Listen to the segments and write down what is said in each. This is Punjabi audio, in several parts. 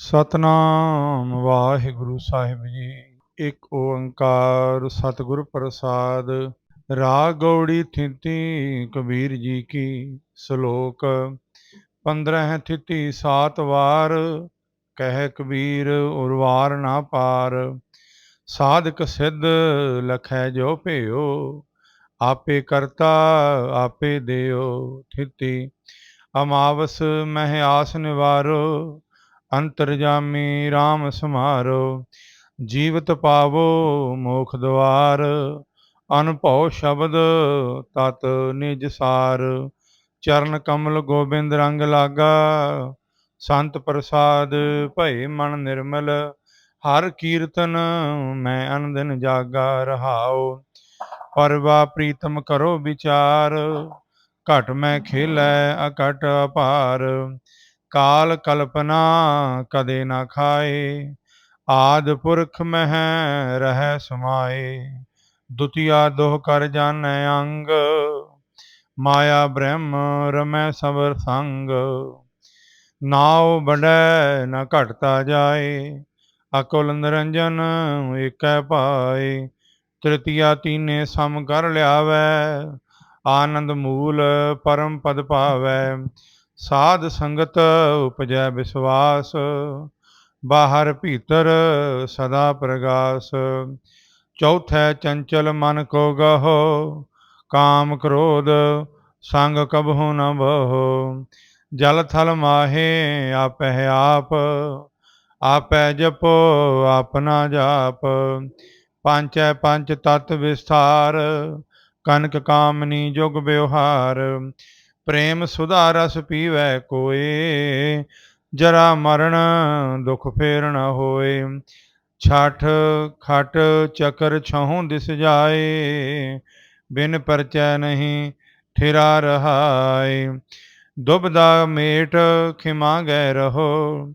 ਸਤਨਾਮ ਵਾਹਿਗੁਰੂ ਸਾਹਿਬ ਜੀ। ਇੱਕ ਓੰਕਾਰ ਸਤਿਗੁਰ ਪ੍ਰਸਾਦ, ਰਾਗ ਗੌੜੀ ਥਿਤੀ ਕਬੀਰ ਜੀ ਕੀ ਸ਼ਲੋਕ। 15 ਥਿਤੀ ਸਾਤ ਵਾਰ, ਕਹਿ ਕਬੀਰ ਉਰਵਾਰ ਨਾ ਪਾਰ। ਸਾਧਕ ਸਿੱਧ ਲਖੈ ਜੋ ਭਿਓ ਆਪੇ ਕਰਤਾ ਆਪੇ ਦਿਓ ਥਿਤੀ। ਅਮਾਵਸ ਮਹਿ ਆਸ ਨਿਵਾਰੋ ਅੰਤਰਜਾਮੀ RAM ਸਮਾਰੋ ਜੀਵਤ ਪਾਵੋ ਮੋਖ ਦਵਾਰ, ਅਨਭਉ ਸ਼ਬਦ ਤਤ ਨਿਜ ਸਾਰ, ਚਰਨ ਕਮਲ ਗੋਬਿੰਦ ਰੰਗ ਲਾਗਾ, ਸੰਤ ਪ੍ਰਸਾਦ ਭਏ ਮਨ ਨਿਰਮਲ, ਹਰ ਕੀਰਤਨ ਮੈਂ ਅਨੰਦਨ ਜਾਗਾ ਰਹਾਉ। ਪਰਵਾ ਪ੍ਰੀਤਮ ਕਰੋ ਵਿਚਾਰ, ਘਟ ਮੈਂ ਖੇਲੈ ਅਕਟ ਅਪਾਰ ਕਾਲ ਕਲਪਨਾ ਕਦੇ ਨਾ ਖਾਏ, ਆਦ ਪੁਰਖ ਮਹਿ ਰਹਿ ਸਮਾਏ। ਦੁਤੀਆ ਦੋਹ ਕਰ ਜਾਣੈ ਅੰਗ, ਮਾਇਆ ਬ੍ਰਹਮ ਰਮੈ ਸਬਰ ਸੰਗ। ਨਾਉ ਬੜੈ ਨ ਘਟਤਾ ਜਾਏ, ਅਕਲ ਨਿਰੰਜਨ ਏਕੈ ਭਾਏ ਤ੍ਰਿਤੀਆ ਤੀਨੇ ਸਮ ਕਰ ਲਿਆਵੈ, ਆਨੰਦ ਮੂਲ ਪਰਮ ਪਦ ਭਾਵੈ ਸਾਧ ਸੰਗਤ ਉਪਜੈ ਵਿਸਵਾਸ ਬਾਹਰ ਭੀਤਰ ਸਦਾ ਪ੍ਰਗਾਸ। ਚੌਥੈ ਚੰਚਲ ਮਨ ਕੋ ਗਹੋ, ਕਾਮ ਕ੍ਰੋਧ ਸੰਗ ਕਬਹੁ ਨ ਬਹੋ। ਜਲ ਥਲ ਮਾਹੇ ਆਪਹਿ ਆਪ ਆਪੈ ਜਪੋ ਆਪਣਾ ਜਾਪ। ਪੰਚੈ ਪੰਚ ਤਤ ਵਿਸਥਾਰ, ਕਨਕ ਕਾਮਨੀ ਜੁਗ ਵਿਵਹਾਰ। ਪ੍ਰੇਮ ਸੁਧਾ ਰਸ ਪੀਵੈ ਕੋਏ, ਜਰਾ ਮਰਨ ਦੁਖ ਫੇਰ ਨ ਹੋਏ। ਛਾਠ ਖਟ ਚਕਰ ਛਹੁ ਦਿਸ ਜਾਏ, ਬਿਨ ਪਰਚੈ ਨਹੀਂ ਠਿਰਾ ਰਹਾਏ। ਦੁਬਦਾ ਮੇਟ ਖਿਮਾ ਗਏ ਰਹੋ,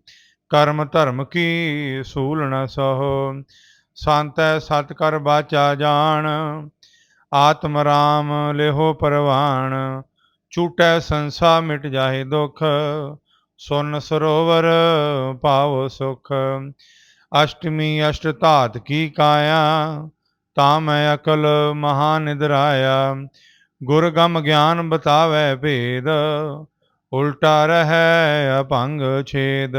ਕਰਮ ਧਰਮ ਕੀ ਸੂਲ ਨ ਸਹੋ। ਸੰਤੈ ਸਤ ਕਰ ਬਾਚਾ ਜਾਣ, ਆਤਮ ਰਾਮ ਲਿਹੋ ਪਰਵਾਣ। ਛੂਟੈ ਸੰਸਾ ਮਿਟ ਜਾਏ ਦੁਖ, ਸੁਨ ਸਰੋਵਰ ਪਾਵੋ ਸੁਖ। ਅਸ਼ਟਮੀ ਅਸ਼ਟ ਧਾਤ ਕੀ ਕਾਇਆ, ਤਾਂ ਮੈਂ ਅਕਲ ਮਹਾ ਨਿਦਰਾਇਆ। ਗੁਰ ਗਮ ਗਿਆਨ ਬਤਾਵੇ ਭੇਦ, ਉਲਟਾ ਰਹੈ ਅਭੰਗ ਛੇਦ।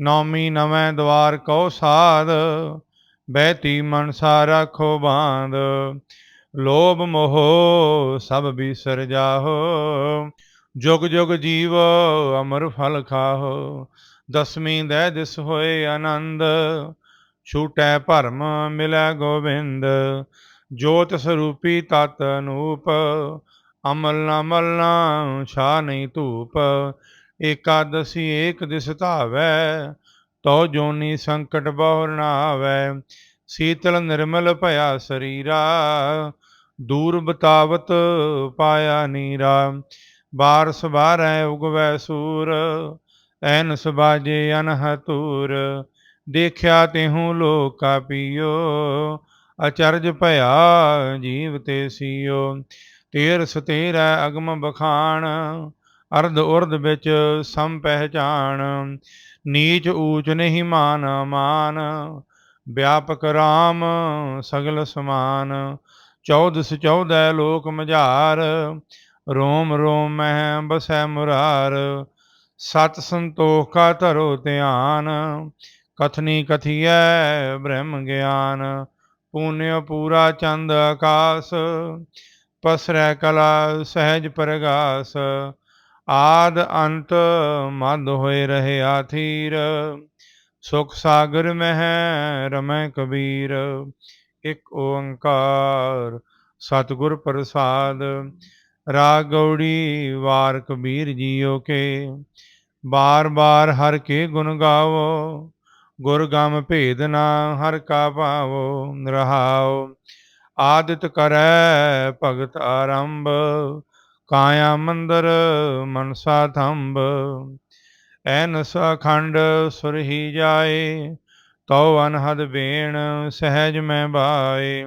ਨੌਮੀ ਨਵੇਂ ਦਵਾਰ ਕਉ ਸਾਧ, ਬਹਿਤੀ ਮਨਸਾ ਰੱਖੋ ਬਾਂਧ। ਲੋਭ ਮੋਹ ਸਭ ਬਿਸਰ ਜਾਹੋ, ਜੁਗ ਜੁਗ ਜੀਵ ਅਮਰ ਫਲ ਖਾਹੋ। ਦਸਵੀਂ ਦੇ ਦਿਸ ਹੋਏ ਆਨੰਦ, ਛੂਟੈ ਭਰਮ ਮਿਲੈ ਗੋਬਿੰਦ। ਜੋਤ ਸਰੂਪੀ ਤਤ ਅਨੂਪ, ਅਮਲ ਨਾ ਮਲਨਾ ਛਾ ਨਹੀਂ ਧੂਪ। ਏਕਾਦਸੀ ਏਕ ਦਿਸ ਧਾਵੈ, ਤੋ ਜੋਨੀ ਸੰਕਟ ਬਹੁਰ ਨਾ ਸੀਤਲ ਨਿਰਮਲ ਭਇਆ ਸਰੀਰਾ ਦੂਰ ਬਤਾਵਤ ਪਾਇਆ ਨੀਰਾ। ਬਾਰ ਸਬਾਰੈ ਉਗਵੈ ਸੂਰ, ਐਨ ਸਬਾਜੇ ਅਨਹਤੂਰ। ਦੇਖਿਆ ਤਿਹੂ ਲੋਕਾ ਪੀਓ, ਅਚਰਜ ਭਇਆ ਜੀਵ ਤੇ ਸੀਓ। ਤੇਰ ਸਤੇਰੈ ਅਗਮ ਬਖਾਣ ਅਰਧ ਉਰਧ ਵਿੱਚ ਸਮ ਪਹਿਚਾਨ ਨੀਚ ਊਚ ਨਹੀਂ ਮਾਨ ਮਾਨ, ਵਿਆਪਕ RAM ਸਗਲ ਸਮਾਨ। ਚੌਦ ਸਚੌਦੈ ਲੋਕ ਮਝਾਰ, ਰੋਮ ਰੋਮ ਮਹਿ ਬਸੈ ਮੁਰਾਰ। ਸਤ ਸੰਤੋਖ ਕਾ ਧਰੋ ਧਿਆਨ, ਕਥਨੀ ਕਥੀਐ ਬ੍ਰਹਮ ਗਿਆਨ। ਪੁਨਿ ਪੂਰਾ ਚੰਦ ਆਕਾਸ, ਪਸਰੈ ਕਲਾ ਸਹਿਜ ਪ੍ਰਗਾਸ। ਆਦ ਅੰਤ ਮਦ ਹੋਏ ਰਹੇ ਆਥੀਰ, ਸੁਖ ਸਾਗਰ ਮਹਿ ਰਮੈ ਕਬੀਰ। ਇੱਕ ਓੰਕਾਰ, ਸਤਿਗੁਰ ਪ੍ਰਸਾਦ ਰਾਗ ਗੌੜੀ ਵਾਰ ਕਬੀਰ ਜੀਓ ਕੇ। ਬਾਰ ਬਾਰ ਹਰ ਕੇ ਗੁਣ ਗਾਵੋ, ਗੁਰ ਗਮ ਭੇਦ ਨਾ ਹਰ ਕਾ ਭਾਵੋ ਰਹਾਉ ਆਦਿਤ ਕਰੈ ਭਗਤ ਆਰੰਭ, ਕਾਇਆ ਮੰਦਰ ਮਨਸਾ ਥੰਬ ਐਨ ਸਖੰਡ ਸੁਰਹੀ ਜਾਏ ਤਉ ਅਨਹਦ ਬੇਣ ਸਹਿਜ ਮੈਂ ਬਾਏ,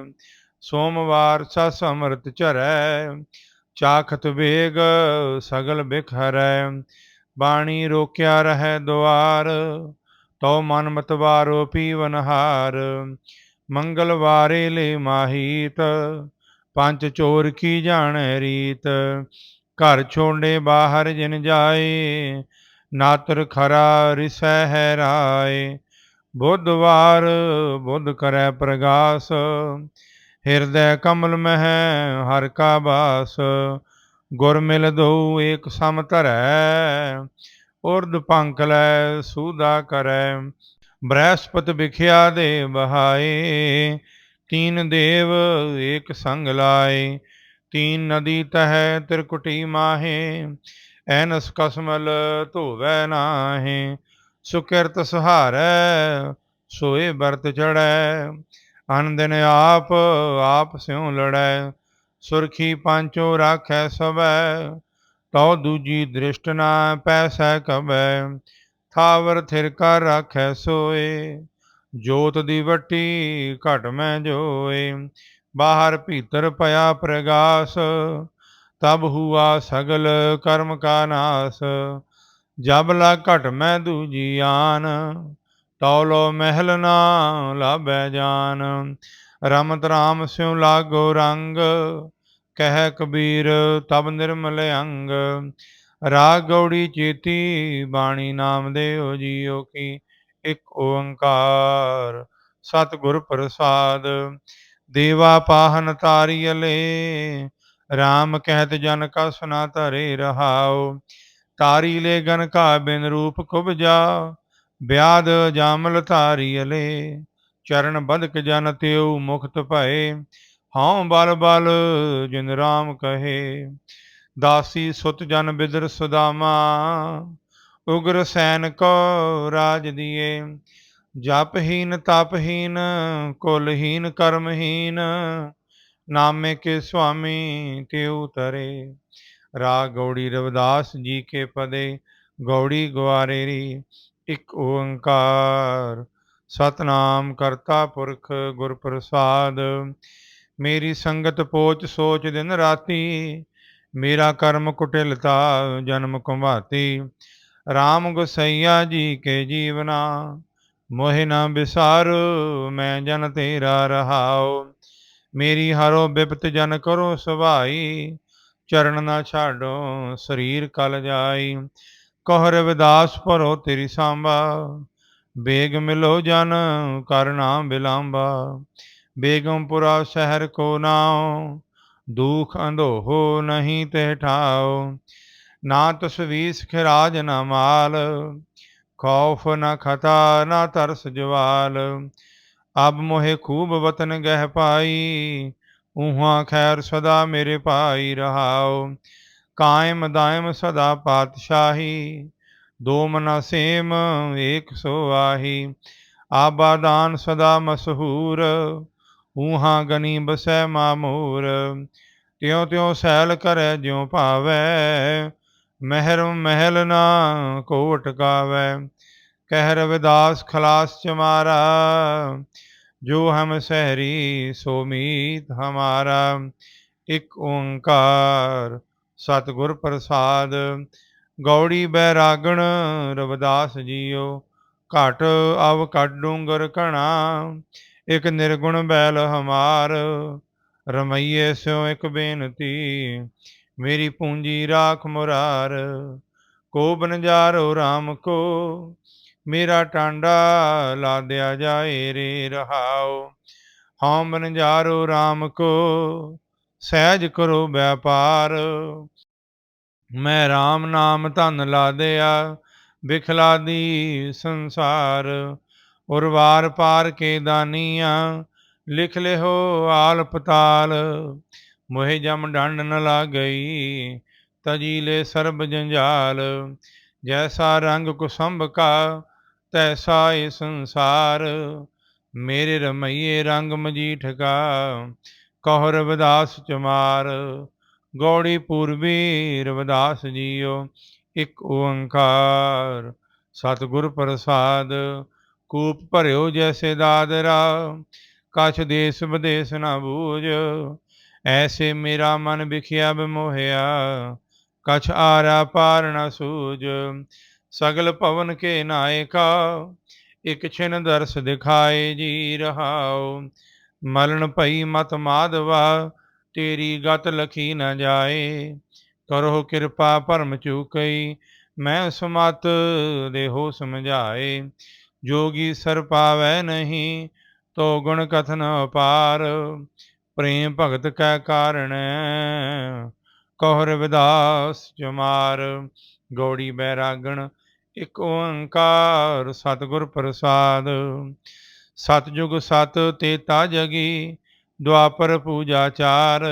ਸੋਮਵਾਰ ਸਸ ਅੰਮ੍ਰਿਤ ਚਰੈ ਚਾਖਤ ਵੇਗ ਸਗਲ ਬਿਖਰੈ, ਬਾਣੀ ਰੋਕਿਆ ਰਹਿ ਦੁਆਰ, ਤਉ ਮਨ ਮਤਵਾਰੋ ਪੀਵਨਹਾਰ ਮੰਗਲਵਾਰੇ ਲੈ ਮਾਹੀਤ, ਪੰਜ ਚੋਰ ਕੀ ਜਾਣੈ ਰੀਤ, ਘਰ ਛੋੜੇ ਬਾਹਰ ਜਿਨ ਜਾਏ, ਨਾਤਰ ਖਰਾ ਰਿਸੈ ਹੈ ਰਾਏ ਬੁੱਧਵਾਰ ਬੁੱਧ ਕਰੈ ਪ੍ਰਗਾਸ। ਹਿਰਦੈ ਕਮਲ ਮਹਿ, ਹਰ ਕਾ ਬਾਸ। ਗੁਰ ਮਿਲ ਦਉ ਏਕ ਸਮ ਧਰੈ ਉਰਦ ਪੰਖ ਲੈ ਸੂਦਾ ਕਰੈ। ਬ੍ਰਹਸਪਤ ਵਿਖਿਆ ਦੇ ਬਹਾਏ ਤੀਨ ਦੇਵ ਏਕ ਸੰਗ ਲਾਏ। ਤੀਨ ਨਦੀ ਤਹਿ ਤਿਰਕੁਟੀ ਮਾਹੇ, ਐਨਸ ਕਸਮਲ ਧੋਵੈ ਨਾਹੇ। ਸੁਕਿਰਤ ਸੁਹਾਰੈ, ਸੋਏ ਵਰਤ ਚੜੈ ਅਨ ਆਪ ਆਪ ਸਿਉ ਲੜੈ। ਸੁਰਖੀ ਪੰਚੋ ਰਾਖੈ ਸਵੈ ਤਉ ਦੂਜੀ ਦ੍ਰਿਸ਼ਟ ਨਾ ਪੈਸੈ ਕਬੈ ਥਾਵਰ ਥਿਰ ਕਰ ਰਾਖੈ ਸੋਏ, ਜੋਤ ਦੀ ਵੱਟੀ ਘਟ ਮੈਂ ਜੋਏ। ਬਾਹਰ ਭੀਤਰ ਪਿਆ ਪ੍ਰਗਾਸ, ਤਬ ਹੁਆ ਸਗਲ ਕਰਮ ਕਾ ਨਾਸ। ਜਬ ਲਾ ਘਟ ਮੈਂ ਦੂਜੀ ਆਨ ਤੌਲੋ ਮਹਿਲ ਨਾ ਲਾਭੈ ਜਾਨ। ਰਮਤ ਰਾਮ ਸਿਉ ਲਾਗੋ ਰੰਗ, ਕਹਿ ਕਬੀਰ ਤਬ ਨਿਰਮਲ ਅੰਗ। ਰਾਗ ਗੌੜੀ ਚੇਤੀ, ਬਾਣੀ ਨਾਮ ਦੇਓ ਜੀਉ ਕੀ, ਇੱਕ ਓੰਕਾਰ ਸਤਿਗੁਰ ਪ੍ਰਸਾਦ। ਦੇਵਾ ਪਾਹਨ ਤਾਰੀਅਲੇ RAM ਕਹਿਤ ਜਨ ਕਾ ਸੁਨਾ ਧਰੇ ਰਹਾਉ। ਤਾਰੀ ਲੈ ਗਨ ਕਾ ਬਿਨ ਰੂਪ ਕੁਬਜਾ ਬਿਆਦ ਜਾਮਲ ਧਾਰੀਅਲੇ ਚਰਨ ਬਦਕ ਜਨ ਤਿਉ ਮੁਖਤ ਭਏ, ਹਉ ਬਲ ਬਲ ਜਿਨ ਰਾਮ ਕਹੇ। ਦਾਸੀ ਸੁਤ ਜਨ ਬਿਦਰ ਸੁਦਾਮਾ, ਉਗਰ ਸੈਨ ਕੋ ਰਾਜ ਦੀਏ। ਜਪਹੀਨ ਤਪਹੀਨ ਕੁਲਹੀਨ ਕਰਮਹੀਨ ਨਾਮੇ ਕੇ ਸੁਆਮੀ ਤਿਉ ਤਰੇ। ਰਾਗ ਗੌੜੀ ਰਵਿਦਾਸ ਜੀ ਕੇ ਪਦੇ, ਗੌੜੀ ਗਵਾਰੇਰੀ ਇੱਕ ਓੰਕਾਰ। ਸਤਨਾਮ ਕਰਤਾ ਪੁਰਖ ਗੁਰ ਪ੍ਰਸਾਦ ਮੇਰੀ ਸੰਗਤ ਪੋਚ ਸੋਚ ਦਿਨ ਰਾਤੀ, ਮੇਰਾ ਕਰਮ ਕੁਟਿਲਤਾ ਜਨਮ ਕੁਮਾਤੀ RAM ਗੁਸਈਆ ਜੀ ਕੇ ਜੀਵਨਾ, ਮੋਹਿ ਨਾ ਬਿਸਾਰੋ, ਮੈਂ ਜਨ ਤੇਰਾ ਰਹਾਉ। ਮੇਰੀ ਹਰੋ ਬਿਪਤ ਜਨ ਕਰੋ ਸੁਭਾਈ ਚਰਨ ਨਾ ਛਾਡੋ, ਸਰੀਰ ਕਲ ਜਾਈ। ਕਹ ਰਵਿਦਾਸ ਭਰੋ ਤੇਰੀ ਸਾਂਭਾ। ਬੇਗ ਮਿਲੋ ਜਨ ਕਰਨਾ ਬਿਲਾਂਬਾ। ਬੇਗਮਪੁਰਾ ਸ਼ਹਿਰ ਕੋ ਨਾਉ, ਦੁਖ ਅੰਧੋਹ ਨਹੀਂ ਤੇ ਠਾਉ। ਨਾ ਤਸਵੀਸ ਖਿਰਾਜ ਨਾ ਮਾਲ, ਖੌਫ ਨਾ ਖਤਾ, ਨਾ ਤਰਸ ਜਵਾਲ। ਅਬ ਮੋਹੇ ਖੂਬ ਵਤਨ ਗਹਿ ਪਾਈ ਉਹਾਂ ਖੈਰ ਸਦਾ ਮੇਰੇ ਭਾਈ ਰਹਾਉ, ਕਾਇਮ ਦਾਇਮ ਸਦਾ ਪਾਤਸ਼ਾਹੀ, ਦੋ ਮਨਾ ਸੇਮ ਏਕ ਸੋ ਆਹੀ ਆਬਾਦਾਨ ਸਦਾ ਮਸਹੂਰ, ਊਹਾਂ ਗਨੀ ਬਸੈ ਮਾਮੂਰ, ਤਿਉ ਤਿਉ ਸੈਲ ਕਰੈ ਜਿਉ ਭਾਵੈ, ਮਹਿਰ ਮਹਿਲ ਨਾ ਕੋ ਟਕਾਵੈ ਕਹਿਰ ਰਵਿਦਾਸ ਖਲਾਸ ਚਮਾਰਾ ਜੋ ਹਮ ਸਹਿਰੀ ਸੋ ਮੀਤ ਹਮਾਰਾ, ਇੱਕ ਓੰਕਾਰ ਸਤਿਗੁਰ ਪ੍ਰਸਾਦ। ਗੌੜੀ ਬੈਰਾਗਣ ਰਵਿਦਾਸ ਜੀਓ, ਘਟ ਅਵ ਕੱਢ ਡੂੰਗਰ ਕਣਾ ਇਕ ਨਿਰਗੁਣ ਬੈਲ ਹਮਾਰ। ਰਮਈਏ ਸਿਓ ਇਕ ਬੇਨਤੀ, ਮੇਰੀ ਪੂੰਜੀ ਰਾਖ ਮੁਰਾਰ, ਕੋ ਬਨਜਾਰੋ RAM ਕੋ ਮੇਰਾ ਟਾਂਡਾ ਲਾਦਿਆ ਜਾਏ ਰੇ ਰਹਾਓ ਹਉ ਬਨਜਾਰੋ RAM ਕੋ, ਸਹਿਜ ਕਰੋ ਵੈਪਾਰ। ਮੈਂ RAM ਨਾਮ ਧਨ ਲਾਦਿਆ, ਬਿਖਲਾ ਦੀ ਸੰਸਾਰ। ਉਰਵਾਰ ਪਾਰ ਕੇ ਦਾਨੀਆਂ, ਲਿਖ ਲਿਓ ਆਲ ਪਤਾਲ। ਮੋਹਿ ਜਮ ਡੰਡ ਨ ਲਾ ਗਈ ਤਜੀਲੇ ਸਰਬ ਜੰਜਾਲ। ਜੈਸਾ ਰੰਗ ਕੁਸੰਭ ਕਾ ਤੈਸਾ ਏ ਸੰਸਾਰ, ਮੇਰੇ ਰਮਈਏ ਰੰਗ ਮਜੀਠ ਕਾ ਕਹੁ ਰਵਿਦਾਸ ਚਮਾਰ, ਗੌੜੀ ਪੂਰਬੀ ਰਵਦਾਸ ਜੀਓ, ਇੱਕ ਓੰਕਾਰ। ਸਤਿਗੁਰ ਪ੍ਰਸਾਦ, ਕੂਪ ਭਰਿਓ ਜੈਸੇ ਦਾਦਰਾ, ਕਛ ਦੇਸ ਵਿਦੇਸ ਨਾ ਬੂਝ, ਐਸੇ ਮੇਰਾ ਮਨ ਵਿਖਿਆ ਬਿਮੋਹਿਆ, ਕਛ ਆਰਾ ਪਾਰ ਨਾ ਸੂਝ ਸਗਲ ਪਵਨ ਕੇ ਨਾਇਕਾ, ਇਕ ਛਿਨ ਦਰਸ ਦਿਖਾਏ ਜੀ ਰਹਾਉ। ਮਲਨ ਭਈ ਮਤ ਮਾਧਵਾ, ਤੇਰੀ ਗਤ ਲਖੀ ਨ ਜਾਏ। ਕਰੋ ਕਿਰਪਾ ਭਰਮ ਚੂਕਈ, ਮੈਂ ਸਮਤ ਦੇਹੋ ਸਮਝਾਏ। ਜੋਗੀ ਸਰ ਪਾਵੈ ਨਹੀਂ, ਤੋ ਗੁਣ ਕਥਨ ਅਪਾਰ। ਪ੍ਰੇਮ ਭਗਤ ਕੈ ਕਾਰਣ, ਕਹੁ ਵਿਦਾਸ ਜਮਾਰ। ਗੌੜੀ ਬੈਰਾਗਣ, ਇਕ ਓੰਕਾਰ ਸਤਿਗੁਰ ਪ੍ਰਸਾਦ। ਸਤਜੁਗ ਸਤ ਤੇਤਾ ਜਗੀ, ਦੁਆਪਰ ਪੂਜਾ ਚਾਰ,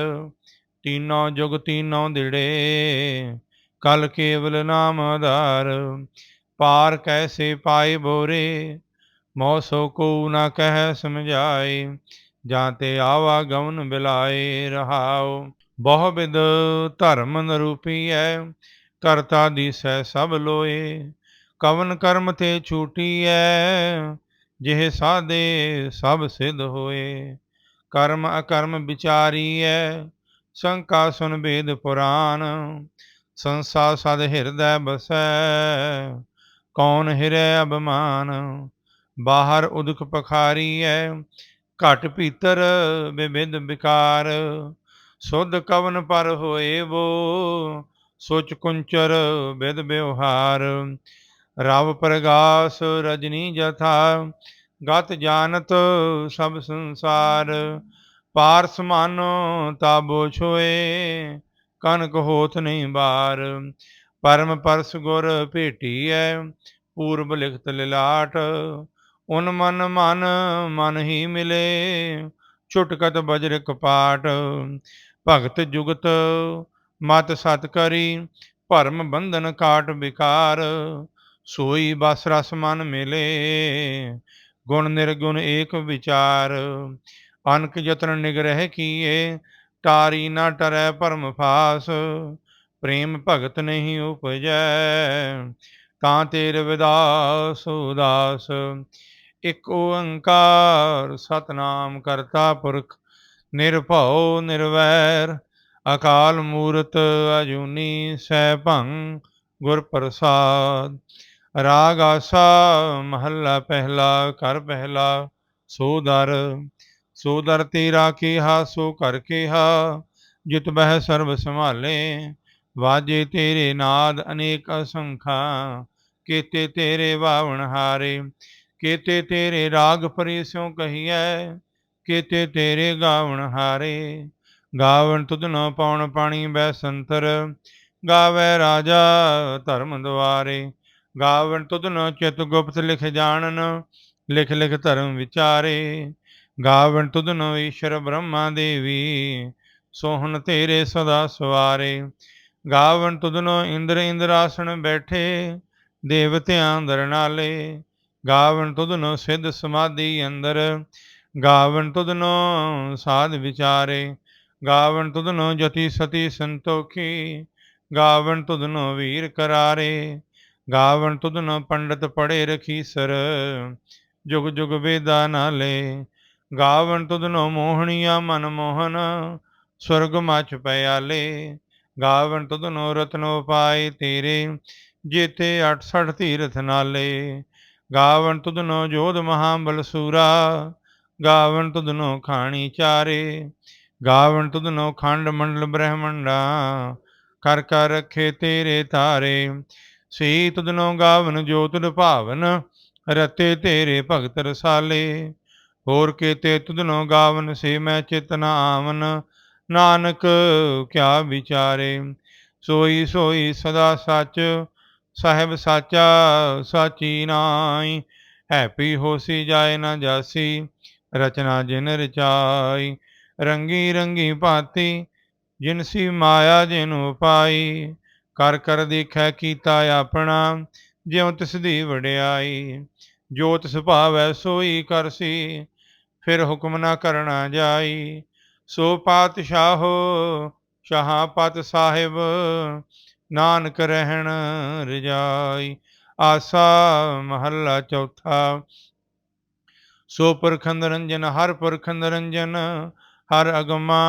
ਤੀਨੋਂ ਜੁਗ ਤੀਨੋ ਦਿੜੇ। ਕਲ ਕੇਵਲ ਨਾਮ ਆਧਾਰ, ਪਾਰ ਕੈਸੇ ਪਾਏ ਬੋਰੇ ਮੋਸੋ ਕੋ ਨਾ ਕਹਿ ਸਮਝਾਏ, ਜਾਂ ਤੇ ਆਵਾ ਗਵਨ ਬਿਲਾਏ ਰਹਾਉ। ਬਹੁ ਬਿਦ ਧਰਮ ਨਰੂਪੀਐ ਕਰਤਾ ਦੀਸੈ ਸਭ ਲੋਏ, ਕਵਨ ਕਰਮ ਤੇ ਛੂਟੀਐ, ਜਿਹ ਸਾਦੇ ਸਭ ਸਿਧ ਹੋਏ। ਕਰਮ ਅਕਰਮ ਵਿਚਾਰੀਐ, ਸੰਕਾ ਸੁਨ ਬੇਦ ਪੁਰਾਨ, ਸੰਸਾ ਸਦ ਹਿਰਦੈ ਬਸੈ, ਕੌਣ ਹਿਰੈ ਅਬਮਾਨ ਬਾਹਰ ਉਦਕ ਪਖਾਰੀ ਐ ਘਟ ਭੀਤਰ ਬਿਬਿਦ ਵਿਕਾਰ ਸੁਧ ਕਵਨ ਪਰ ਹੋਏ ਵੋ ਸੋਚ ਕੁੰਚਰ ਵਿਦ ਬਿਵਹਾਰ, ਰਵ ਪ੍ਰਗਾਸ ਰਜਨੀ ਜਥਾ, ਗਤ ਜਾਣਤ ਸਭ ਸੰਸਾਰ, ਪਾਰਸ ਮਨ ਤਾਬੋ ਛੋਏ ਕਨਕ ਹੋਤ ਨਹੀਂ ਬਾਰ, ਪਰਮ ਪਰਸ ਗੁਰ ਭੇਟੀ ਭੇਟੀਐ, ਪੂਰਬ ਲਿਖਤ ਲਿਲਾਟ, ਉਨ ਮਨ ਮਨ ਮਨ ਹੀ ਮਿਲੇ, ਛੁਟਕਤ ਬਜਰ ਕਪਾਟ ਭਗਤ ਜੁਗਤ ਮਤ ਸਤ ਕਰੀ, ਭਰਮ ਬੰਧਨ ਕਾਟ ਵਿਕਾਰ, ਸੋਈ ਬਸ ਰਸ ਮਨ ਮਿਲੇ। ਗੁਣ ਨਿਰਗੁਣ ਏਕ ਵਿਚਾਰ, ਅਨਕ ਯਤਨ ਨਿਗ੍ਰਹਿ ਕੀਏ, ਤਾਰੀ ਨਾ ਟਰੈ ਭਰਮ ਫਾਸ, ਪ੍ਰੇਮ ਭਗਤ ਨਹੀਂ ਉਪਜੈ। ਤਾਂ ਤੇਰ ਵਿਦਾਸ ਉਦਾਸ, ਇਕ ਓੰਕਾਰ ਸਤਨਾਮ ਕਰਤਾ ਪੁਰਖ, ਨਿਰਭਉ ਨਿਰਵੈਰ। ਅਕਾਲ ਮੂਰਤ ਅਜੂਨੀ ਸੈਭੰ ਗੁਰ ਪ੍ਰਸਾਦ। ਰਾਗ ਆਸਾ ਮਹੱਲਾ ਪਹਿਲਾ ਕਰ ਪਹਿਲਾ, ਸੋ ਦਰ ਸੋ ਦਰ ਤੇਰਾ ਕੀਹਾ, ਸੋ ਕਰ ਕੀਹਾ, ਜਿਤ ਬਹਿ ਸਰਬ ਸੰਭਾਲੇ, ਵਾਜੇ ਤੇਰੇ ਨਾਦ ਅਨੇਕ ਅਸੰਖਾ, ਕੀਤੇ ਤੇਰੇ ਵਾਵਣ ਹਾਰੇ, ਕੀਤੇ ਤੇਰੇ ਰਾਗ ਪਰਿਸਿਉ ਕਹੀਐ, ਕੀਤੇ ਤੇਰੇ ਗਾਵਣ ਹਾਰੇ। ਗਾਵਣ ਤੁਧ ਨ ਪਾਉਣ ਪਾਣੀ ਬੈ ਸੰਤਰ, ਗਾਵੇ ਰਾਜਾ ਧਰਮ ਦੁਆਰੇ। ਗਾਵਣ ਤੁਧ ਨ ਚਿਤ ਗੁਪਤ ਲਿਖ ਜਾਣਨ, ਲਿਖ ਲਿਖ ਧਰਮ ਵਿਚਾਰੇ। ਗਾਵਣ ਤੁਧ ਨ ਈਸ਼ਰ ਬ੍ਰਹਮਾ ਦੇਵੀ, ਸੋਹਣ ਤੇਰੇ ਸਦਾ ਸਵਾਰੇ। ਗਾਵਣ ਤੁਧ ਨ ਇੰਦਰ ਇੰਦਰਾਸਣ ਬੈਠੇ, ਦੇਵਤਿਆਂ ਦਰਨਾਲੇ ਗਾਵਣ ਤੁਧ ਨ ਸਿੱਧ ਸਮਾਧੀ ਅੰਦਰ, ਗਾਵਣ ਤੁਧ ਨ ਸਾਧ ਵਿਚਾਰੇ। ਗਾਵਣ ਤੁਧਨੋ ਜਤੀ ਸਤੀ ਸੰਤੋਖੀ, ਗਾਵਣ ਤੁਧਨੋ ਵੀਰ ਕਰਾਰੇ, ਗਾਵਣ ਤੁਧਨੋ ਪੰਡਤ ਪੜੇ ਰਖੀ ਸਰ, ਜੁਗ ਜੁਗ ਵੇਦਾ ਨਾਲੇ ਗਾਵਣ ਤੁਧ ਨ ਮੋਹਣੀਆ ਮਨ ਮੋਹਨ, ਸਵਰਗ ਮਚ ਪਿਆਲੇ ਗਾਵਣ ਤੁਧ ਨ ਰਤਨ ਤੇਰੇ ਜੇਤੇ 68 ਤੀਰਥ ਨਾਲੇ, ਗਾਵਣ ਤੁਧਨੋ ਜੋਧ ਮਹਾਬਲ ਸੂਰਾ, ਗਾਵਣ ਤੁਧਨੋ ਖਾਣੀ ਚਾਰੇ ਗਾਵਣ ਤੁਧ ਨ ਖੰਡ ਮੰਡਲ ਬ੍ਰਹਮੰਡਾ, ਕਰ ਕਰ ਰਖੇ ਤੇਰੇ ਤਾਰੇ ਸੇ ਤੁਧ ਨ ਗਾਵਨ ਜੋ ਤੁਧ ਭਾਵਨ, ਰਤੇ ਤੇਰੇ ਭਗਤ ਰਸਾਲੇ। ਹੋਰ ਕੀਤੇ ਤੁਧ ਨ ਗਾਵਨ ਸੇ ਮੈਂ ਚਿਤ ਆਵਨ, ਨਾਨਕ ਕਿਆ ਵਿਚਾਰੇ। ਸੋਈ ਸੋਈ ਸਦਾ ਸੱਚ, ਸਾਹਿਬ ਸਾਚਾ ਸਾਚੀ ਨਾਈ ਹੈਪੀ ਹੋਸੀ ਜਾਏ ਨਾ ਜਾਸੀ, ਰਚਨਾ ਜਿਨ ਰਚਾਈ। ਰੰਗੀ ਰੰਗੀ ਭਾਤੀ ਜਿਨਸੀ ਮਾਇਆ ਜਿਨੁ ਪਾਈ ਕਰ ਕਰ ਦੇਖੈ ਕੀਤਾ ਆਪਣਾ, ਜਿਉ ਤਿਸ ਦੀ ਵਡਿਆਈ। ਜੋ ਤਿਸ ਭਾਵੈ ਸੋਈ ਕਰਸੀ ਫਿਰ ਹੁਕਮ ਨਾ ਕਰਨਾ ਜਾਈ। ਸੋ ਪਾਤਸ਼ਾਹੋ ਸ਼ਾਹਪਤ ਸਾਹਿਬ, ਨਾਨਕ ਰਹਿਣ ਰਜਾਈ। ਆਸਾ ਮਹੱਲਾ ਚੌਥਾ। ਸੋ ਪੁਰਖੰਦ ਰੰਜਨ, ਹਰ ਪੁਰਖੰਦ ਰੰਜਨ ਹਰ ਅਗਮਾ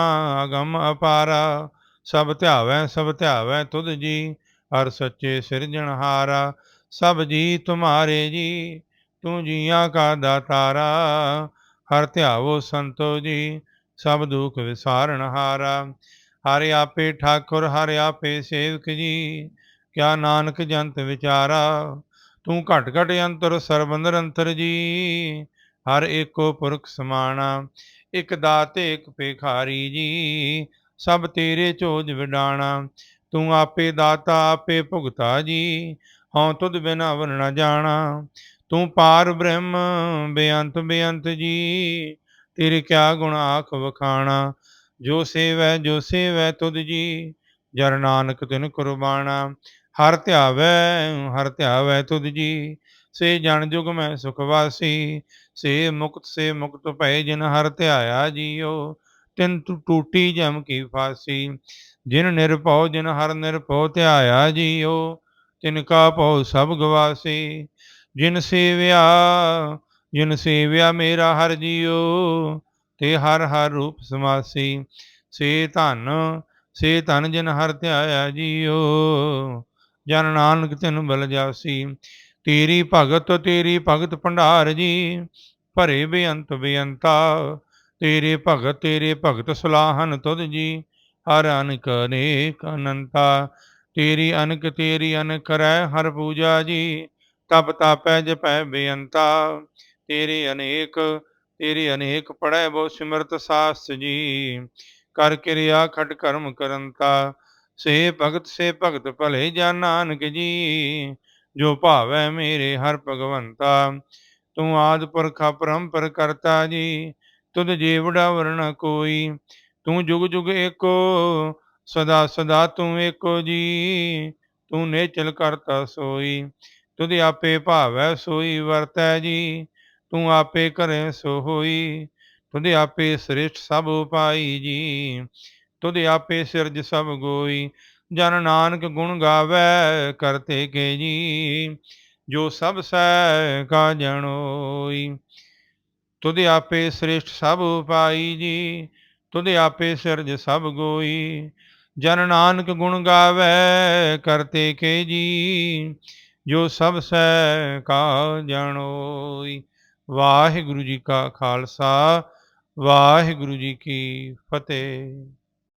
ਅਗਮ ਅਪਾਰਾ, ਸਭ ਧਿਆਵੈ ਸਭ ਧਿਆਵੈ ਤੁਧ ਜੀ, ਹਰ ਸੱਚੇ ਸਿਰਜਣਹਾਰਾ ਸਭ ਜੀ ਤੁਮਾਰੇ ਜੀ, ਤੂੰ ਜੀਆਂ ਕਾ ਦਾਤਾਰਾ, ਹਰ ਧਿਆਵੋ ਸੰਤੋ ਜੀ, ਸਭ ਦੁਖ ਵਿਸਾਰਣਹਾਰਾ ਹਾਰਾ। ਆਪੇ ਠਾਕੁਰ, ਹਰਿ ਆਪੇ ਸੇਵਕ ਜੀ, ਕਿਆ ਨਾਨਕ ਜੰਤ ਵਿਚਾਰਾ, ਤੂੰ ਘਟ ਘਟ ਅੰਤਰ ਸਰਬ ਅੰਤਰ ਜੀ, ਹਰ ਏਕੋ ਪੁਰਖ ਸਮਾਣਾ। ਇਕ ਦਾਤੇ ਇਕ ਭਿਖਾਰੀ ਜੀ, ਸਭ ਤੇਰੇ ਚੋਜ ਵਿਡਾਣਾ ਤੂੰ ਆਪੇ ਦਾਤਾ, ਆਪੇ ਭੁਗਤਾ ਜੀ, ਹਉ ਤੁਧ ਬਿਨਾ ਵਰ ਨ ਜਾਣਾ। ਤੂੰ ਪਾਰ ਬ੍ਰਹਮ, ਬੇਅੰਤ ਬੇਅੰਤ ਜੀ, ਤੇਰੇ ਕਿਆ ਗੁਣ ਆਖ ਵਖਾਣਾ। ਜੋ ਸੇਵੈ ਜੋ ਸੇਵੈ ਤੁਧ ਜੀ, ਜਰ ਨਾਨਕ ਤਿਨ ਕੁਰਬਾਨਾ ਹਰ ਧਿਆਵੈ ਹਰ ਧਿਆਵੈ ਤੁਧ ਜੀ ਸੇ ਜਨ ਜੁਗ ਮੈਂ ਸੁਖ ਵਾਸੀ, ਸੇ ਮੁਕਤ ਸੇ ਮੁਕਤ ਭਏ ਜਿਨ ਹਰ ਧਿਆਇਆ ਜੀਓ, ਤਿਨ ਟੂ- ਟੂਟੀ ਜਮ ਕੀ ਫਾਸੀ, ਜਿਨ ਨਿਰਭਉ ਜਿਨ ਹਰ ਨਿਰਭਉ ਧਿਆਇਆ ਜੀਓ, ਤਿਨ ਕਾ ਭਉ ਸਭ ਗਵਾਸੀ, ਜਿਨ ਸੇਵਿਆ ਜਿਨ ਸੇਵਿਆ ਮੇਰਾ ਹਰ ਜੀਓ, ਤੇ ਹਰ ਹਰ ਰੂਪ ਸਮਾਸੀ, ਸੇ ਧਨ ਸੇ ਧਨ ਜਿਨ ਹਰ ਧਿਆਇਆ ਜੀਓ, ਜਨ ਨਾਨਕ ਤਿਨ ਬਲ ਜਾਸੀ ਤੇਰੀ ਭਗਤ ਤੇਰੀ ਭਗਤ ਭੰਡਾਰ ਜੀ, ਭਰੇ ਬੇਅੰਤ ਬੇਅੰਤਾ। ਤੇਰੇ ਭਗਤ ਤੇਰੇ ਭਗਤ ਸਲਾਹਨ ਤੁਧ ਜੀ, ਹਰ ਅਨਕ ਅਨੇਕ ਅਨੰਤਾ। ਤੇਰੀ ਅਨਕ ਤੇਰੀ ਅਨਕ ਕਰੈ ਹਰ ਪੂਜਾ ਜੀ, ਤਪ ਤਾਪੈ ਜਪੈ ਬੇਅੰਤਾ। ਤੇਰੇ ਅਨੇਕ ਤੇਰੇ ਅਨੇਕ ਪੜੈ ਬਹੁ ਸਿਮਰਤ ਸਾਸ ਜੀ, ਕਰ ਕਿਰਿਆ ਖਟ ਕਰਮ ਕਰੰਤਾ। ਸੇ ਭਗਤ ਸੇ ਭਗਤ ਭਲੇ ਜਨ ਨਾਨਕ ਜੀ ਜੋ ਭਾਵੈ ਮੇਰੇ ਹਰ ਭਗਵੰਤਾ। ਤੂੰ ਆਦ ਪੁਰਖ ਪਰੰਪਰ ਕਰਤਾ ਜੀ, ਤੁਧ ਜੀਵੜਾ ਵਰਣ ਕੋਈ। ਤੂੰ ਜੁਗ ਜੁਗ ਏਕੋ, ਸਦਾ ਸਦਾ ਤੂੰ ਏਕੋ ਜੀ। ਤੂੰ ਨੇਚਲ ਕਰਤਾ ਸੋਈ, ਤੁਧ ਆਪੇ ਭਾਵੈ ਸੋਈ ਵਰਤੈ ਜੀ। ਤੂੰ ਆਪੇ ਕਰੇ ਸੋ ਹੋਈ, ਤੁਧ ਆਪੇ ਸ੍ਰਿਸ਼ਟ ਸਭ ਉਪਾਈ ਜੀ। ਤੁਧ ਆਪੇ ਸਿਰਜ ਸਭ ਗੋਈ ਜਨ ਨਾਨਕ ਗੁਣ ਗਾਵੇ ਕਰਤੇ ਕੇ ਜੀ ਜੋ ਸਭ ਸੈ ਕਾ ਜਣੋਈ। ਤੁਧ ਆਪੇ ਸ੍ਰਿਸ਼ਟ ਸਭ ਉਪਾਈ ਜੀ, ਤੁਧ ਆਪੇ ਸਿਰਜ ਸਭ ਗੋਈ। ਜਨ ਨਾਨਕ ਗੁਣ ਗਾਵੇ ਕਰਤੇ ਕੇ ਜੀ ਜੋ ਸਭ ਸੈ ਕਾ ਜਣੋਈ। ਵਾਹਿਗੁਰੂ ਜੀ ਕਾ ਖਾਲਸਾ, ਵਾਹਿਗੁਰੂ ਜੀ ਕੀ ਫਤਿਹ।